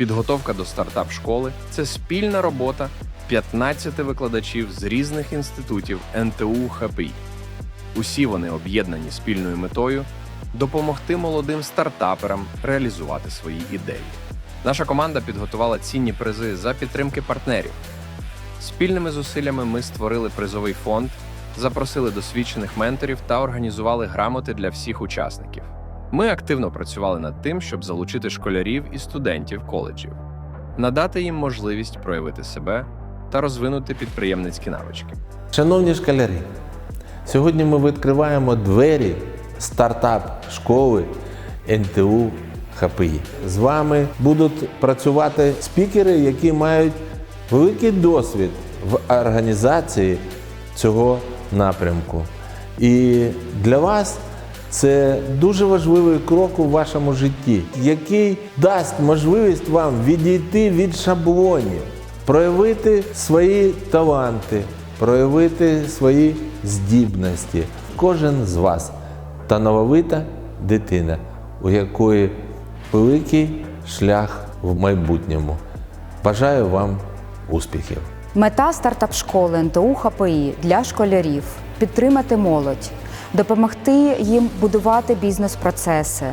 Підготовка до стартап школи це спільна робота 15 викладачів з різних інститутів НТУ ХПІ. Усі вони об'єднані спільною метою допомогти молодим стартаперам реалізувати свої ідеї. Наша команда підготувала цінні призи за підтримки партнерів. Спільними зусиллями ми створили призовий фонд, запросили досвідчених менторів та організували грамоти для всіх учасників. Ми активно працювали над тим, щоб залучити школярів і студентів коледжів, надати їм можливість проявити себе та розвинути підприємницькі навички. Шановні школярі, сьогодні ми відкриваємо двері стартап школи НТУ ХПІ. З вами будуть працювати спікери, які мають великий досвід в організації цього напрямку. І для вас це дуже важливий крок у вашому житті, який дасть можливість вам відійти від шаблонів, проявити свої таланти, проявити свої здібності. Кожен з вас талановита дитина, у якої великий шлях в майбутньому. Бажаю вам успіхів! Мета стартап-школи НТУ ХПІ для школярів підтримати молодь, допомогти їм будувати бізнес-процеси,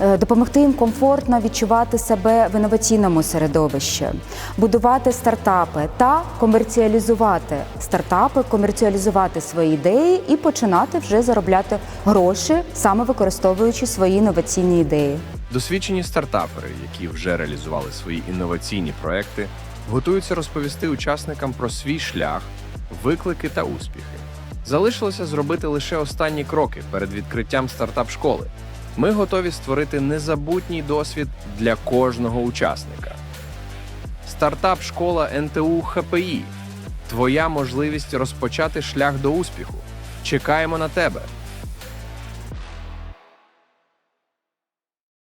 е, допомогти їм комфортно відчувати себе в інноваційному середовищі, будувати стартапи та комерціалізувати стартапи, комерціалізувати свої ідеї і починати вже заробляти гроші, саме використовуючи свої інноваційні ідеї. Досвідчені стартапери, які вже реалізували свої інноваційні проекти, готуються розповісти учасникам про свій шлях, виклики та успіхи. Залишилося зробити лише останні кроки перед відкриттям стартап школи. Ми готові створити незабутній досвід для кожного учасника. Стартап школа НТУ ХПІ твоя можливість розпочати шлях до успіху. Чекаємо на тебе.